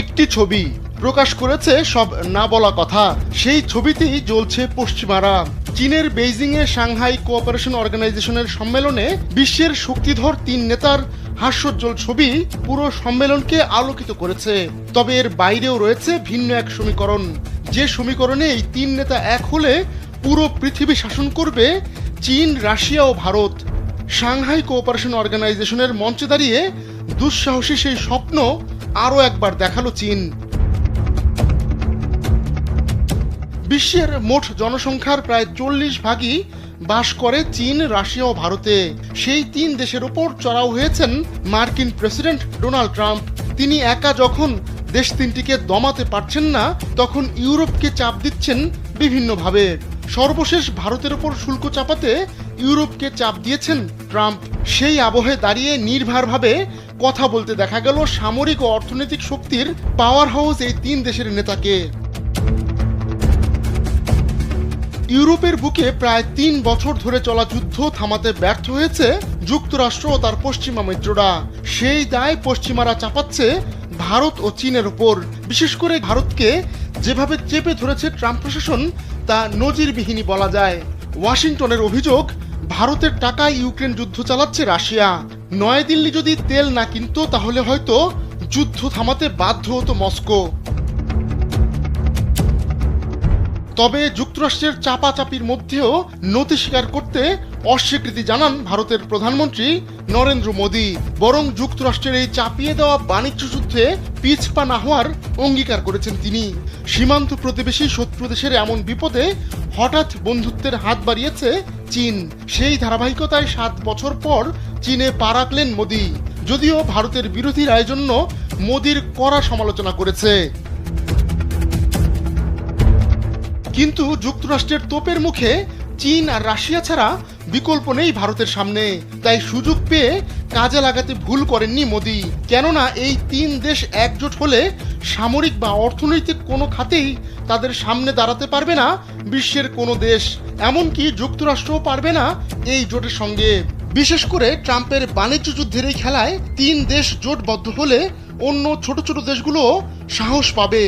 একটি ছবি প্রকাশ করেছে সব না বলা কথা। সেই ছবিতেই জ্বলছে পশ্চিমারা। চীনের বেইজিংয়ে সাংহাই কোঅপারেশন অর্গানাইজেশনের সম্মেলনে বিশ্বের শক্তিধর তিন নেতার হাস্যোজ্জ্বল ছবি পুরো সম্মেলনকে আলোকিত করেছে। তবে এর বাইরেও রয়েছে ভিন্ন এক সমীকরণ। যে সমীকরণে এই তিন নেতা এক হলে পুরো পৃথিবী শাসন করবে চীন, রাশিয়া ও ভারত। সাংহাই কোঅপারেশন অর্গানাইজেশনের মঞ্চে দাঁড়িয়ে দুঃসাহসী সেই স্বপ্ন আরও একবার দেখাল চীন। বিশ্বের মোট জনসংখ্যার প্রায় চল্লিশ ভাগই বাস করে চীন, রাশিয়া ও ভারতে। সেই তিন দেশের ওপর চড়াও হয়েছেন মার্কিন প্রেসিডেন্ট ডোনাল্ড ট্রাম্প। তিনি একা যখন দেশ তিনটিকে দমাতে পারছেন না, তখন ইউরোপকে চাপ দিচ্ছেন বিভিন্নভাবে। সর্বশেষ ভারতের ওপর শুল্ক চাপাতে ইউরোপকে চাপ দিয়েছেন ট্রাম্প। সেই আবহে দাঁড়িয়ে নির্ভরভাবে কথা বলতে দেখা গেল সামরিক ও অর্থনৈতিক শক্তির পাওয়ার হাউস এই তিন দেশের নেতাকে। ইউরোপের বুকে প্রায় তিন বছর ধরে চলা যুদ্ধ থামাতে ব্যর্থ হয়েছে যুক্তরাষ্ট্র ও তার পশ্চিমা মিত্ররা। সেই দায় পশ্চিমারা চাপাচ্ছে ভারত ও চীনের ওপর বিশেষ করে ভারতকে যেভাবে চেপে ধরেছে ট্রাম্প প্রশাসন, তা নজিরবিহীনী বলা যায়। ওয়াশিংটনের অভিযোগ, ভারতের টাকায় ইউক্রেন যুদ্ধ চালাচ্ছে রাশিয়া। নয়াদিল্লি যদি তেল না কিনতো, তাহলে হয়তো যুদ্ধ থামাতে বাধ্য হতো মস্কো। তবে যুক্তরাষ্ট্রের চাপাচাপির মধ্যেও নতি স্বীকার করতে অস্বীকৃতি জানান ভারতের প্রধানমন্ত্রী নরেন্দ্র মোদী। বরং যুক্তরাষ্ট্রের এই চাপিয়ে দেওয়া বাণিজ্য যুদ্ধে পিছপা না হওয়ার অঙ্গীকার করেছেন তিনি। সীমান্ত প্রতিবেশী শত্রু দেশের এমন বিপদে হঠাৎ বন্ধুত্বের হাত বাড়িয়েছে চীন। সেই ধারাবাহিকতায় সাত বছর পর চীনে পা রাখলেন মোদী। যদিও ভারতের বিরোধীরা এজন্য মোদীর কড়া সমালোচনা করেছে। কিন্তু যুক্তরাষ্ট্রের তোপের মুখে চীন আর রাশিয়া ছাড়া বিকল্প নেই ভারতের সামনে। তাই সুযোগ পেয়ে কাজে লাগাতে ভুল করেননি মোদি। কেননা এই তিন দেশ একজোট হলে সামরিক বা অর্থনৈতিক কোনো খাতেই তাদের সামনে দাঁড়াতে পারবে না বিশ্বের কোনো দেশ। এমনকি যুক্তরাষ্ট্রও পারবে না এই জোটের সঙ্গে। বিশেষ করে ট্রাম্পের বাণিজ্য যুদ্ধের এই খেলায় তিন দেশ জোটবদ্ধ হলে অন্য ছোট ছোট দেশগুলো সাহস পাবে।